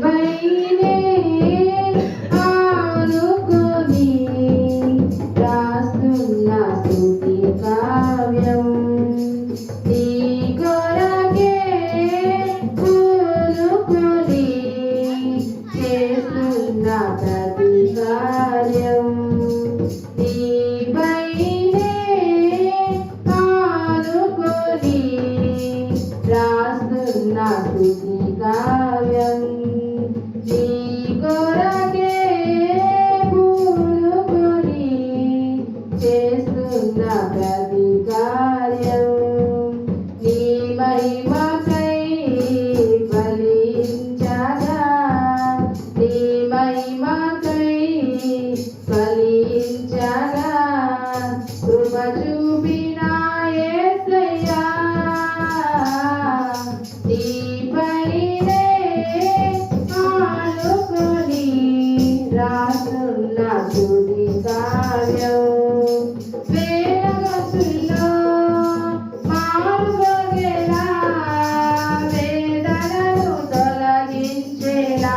bay đi ఫలించగా కృప చూపినా ఏసయ్యా. నీపైనే ఆనుకొని రాసున్న తుది కావ్యం వేదగతుల్లో మారుగోగెలా వేదనను తొలగించేలా.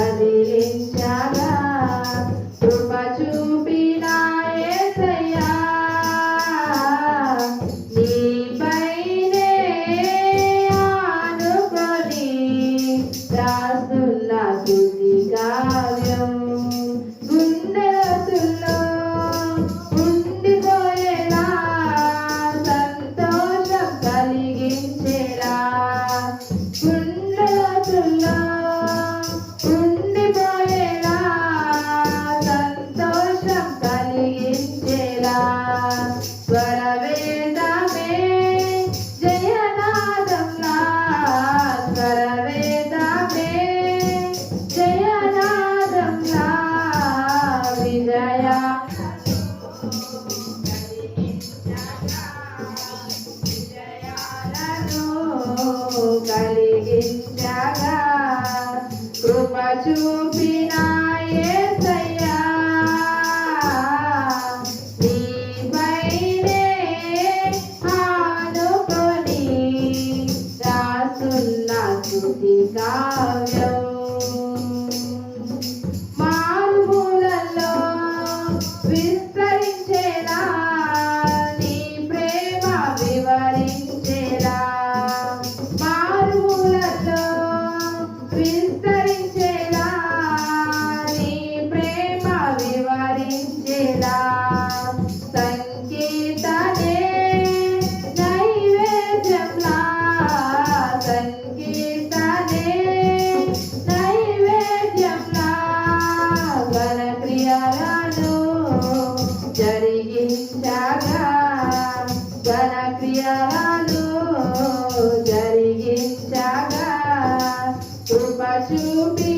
ప్రవహించేలా గుండెల తుల్లా कृती Chupa chupi.